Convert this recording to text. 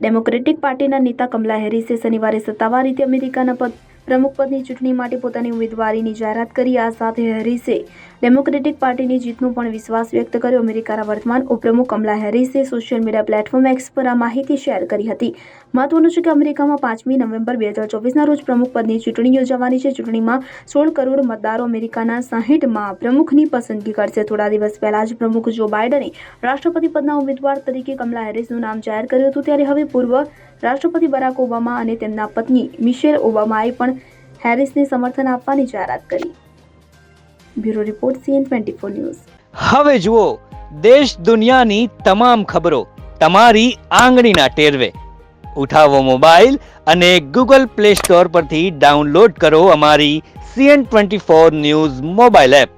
Democratic પાર્ટીના નેતા કમલા હેરિસે શનિવારે સત્તાવાર રીતે અમેરિકાના પદ પ્રમુખ પદની ચૂંટણી માટે પોતાની ઉમેદવારીની જાહેરાત કરી. આ સાથે હેરિસે ડેમોક્રેટિક પાર્ટીની જીતનો પણ વિશ્વાસ વ્યક્ત કર્યો. અમેરિકાના વર્તમાન ઉપપ્રમુખ કમલા હેરિસે સોશિયલ મીડિયા પ્લેટફોર્મ એક્સ પર આ માહિતી શેર કરી હતી. મહત્વનું છે કે અમેરિકામાં પાંચમી નવેમ્બર બે હજાર ચોવીસના રોજ પ્રમુખ પદની ચૂંટણી યોજાવાની છે. ચૂંટણીમાં સોળ કરોડ મતદારો અમેરિકાના સાહીઠમાં પ્રમુખની પસંદગી કરશે. થોડા દિવસ પહેલા જ પ્રમુખ જો બાઇડને રાષ્ટ્રપતિ પદના ઉમેદવાર તરીકે કમલા હેરિસનું નામ જાહેર કર્યું હતું. ત્યારે હવે પૂર્વ રાષ્ટ્રપતિ બરાક ઓબામા અને તેમના પત્ની મિશેલ ઓબામાએ પણ હેરિસને સમર્થન આપવાની જાહેરાત કરી. Bureau report CN twenty four news. હવે જુઓ, દેશ દુનિયાની તમામ ખબરો તમારી આંગળીના ટેરવે. ઉઠાવો મોબાઈલ અને ગૂગલ પ્લે સ્ટોર પરથી ડાઉનલોડ કરો અમારી CN twenty four news mobile app.